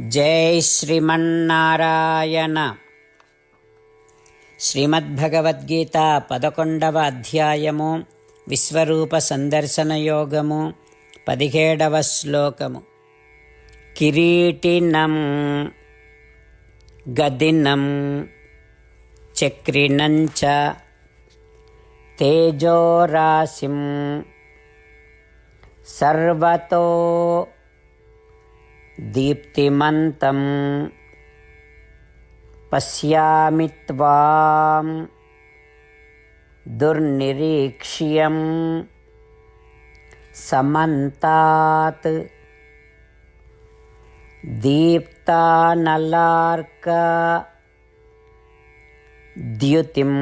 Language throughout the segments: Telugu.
జై శ్రీమన్నారాయణ. శ్రీమద్భగవద్గీత పదకొండవ అధ్యాయము విశ్వరూప సందర్శన యోగము పదిహేడవ శ్లోకము. కిరీటినం గదినం చక్రిణంచ తేజోరాశిం సర్వతో దీప్తిమంతం పశ్యామి త్వాం దుర్నిరీక్ష్యం సమంతాత్ దీప్తానలార్క ద్యుతిం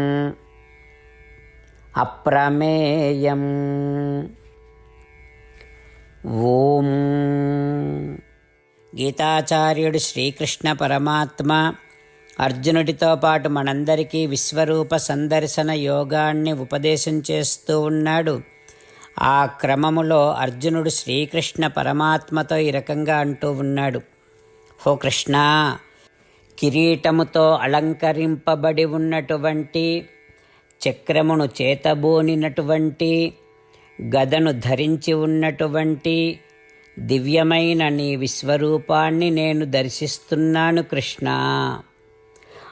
గీతాచార్యుడు శ్రీకృష్ణ పరమాత్మ అర్జునుడితో పాటు మనందరికీ విశ్వరూప సందర్శన యోగాన్ని ఉపదేశం చేస్తూ ఉన్నాడు. ఆ క్రమములో అర్జునుడు శ్రీకృష్ణ పరమాత్మతో ఈ రకంగా అంటూ ఉన్నాడు. హో కృష్ణ కిరీటముతో అలంకరింపబడి ఉన్నటువంటి చక్రమును చేతబోనినటువంటి గదను ధరించి ఉన్నటువంటి దివ్యమైన నీ విశ్వరూపాన్ని నేను దర్శిస్తున్నాను కృష్ణ.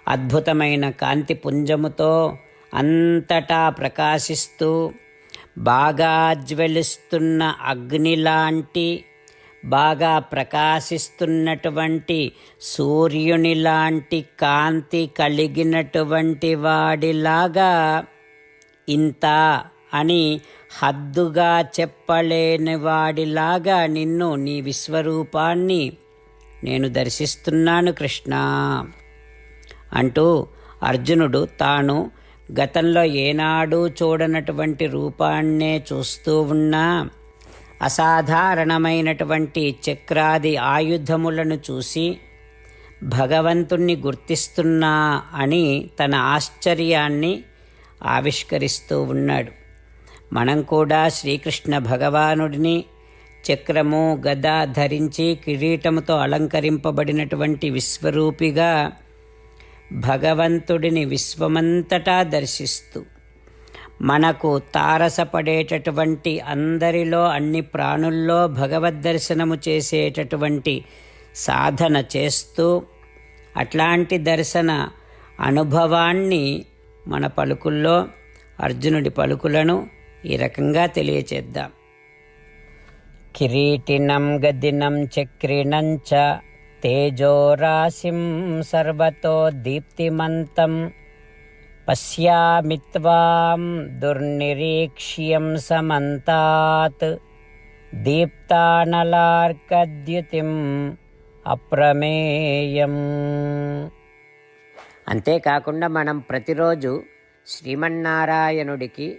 అద్భుతమైన కాంతి పుంజముతో అంతటా ప్రకాశిస్తూ బాగా జ్వలిస్తున్న అగ్ని లాంటి బాగా ప్రకాశిస్తున్నటువంటి సూర్యుని లాంటి కాంతి కలిగినటువంటి వాడిలాగా ఇంత అని హద్దుగా చెప్పలేని వాడిలాగా నిన్ను నీ విశ్వరూపాన్ని నేను దర్శిస్తున్నాను కృష్ణ. అంటూ అర్జునుడు తాను గతంలో ఏనాడూ చూడనటువంటి రూపాన్నే చూస్తూ ఉన్నా అసాధారణమైనటువంటి చక్రాది ఆయుధములను చూసి భగవంతుణ్ణి గుర్తిస్తున్నా అని తన ఆశ్చర్యాన్ని ఆవిష్కరిస్తూ ఉన్నాడు. మనం కూడా శ్రీకృష్ణ భగవానుడిని చక్రము గద ధరించి కిరీటముతో అలంకరింపబడినటువంటి విశ్వరూపిగా భగవంతుడిని విశ్వమంతటా దర్శిస్తూ మనకు తారసపడేటటువంటి అందరిలో అన్ని ప్రాణుల్లో భగవద్దర్శనము చేసేటటువంటి సాధన చేస్తూ అట్లాంటి దర్శన అనుభవాన్ని మన పలుకుల్లో అర్జునుడి పలుకులను ఈ రకంగా తెలియచేద్దాం. కిరీటినం గదినం చక్రిణం చ తేజోరాశిం సర్వతో దీప్తిమంతం. పశ్యామి త్వాం దుర్నిరీక్ష్యం సమంతాత్. దీప్తానలార్కద్యుతిం అప్రమేయం. అంతేకాకుండా మనం ప్రతిరోజు శ్రీమన్నారాయణుడికి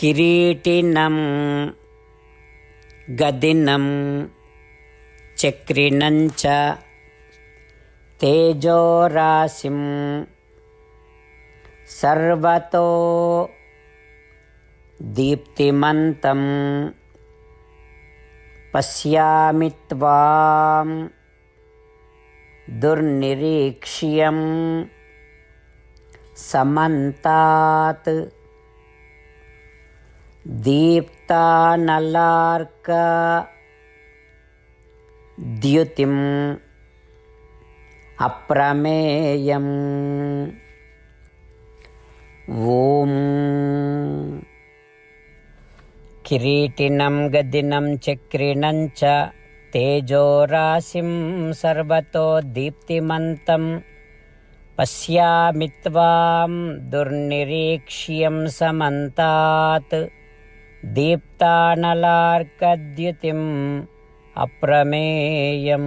किरीटिनं गदिनं चक्रिणं च तेजोराशिं सर्वतो दीप्तिमन्तं पश्यामि त्वां दुर्निरीक्ष्यं समन्तात् దీప్తానలార్క ద్యుతిం అప్రమేయం ఓం కిరీటినం గదినం చక్రిణం చ తేజోరాశిం సర్వతో దీప్తిమంతం పశ్యామి త్వాం దుర్నిరీక్ష్యం సమంతాత్ దీప్తానలార్కద్యుతిం అప్రమేయం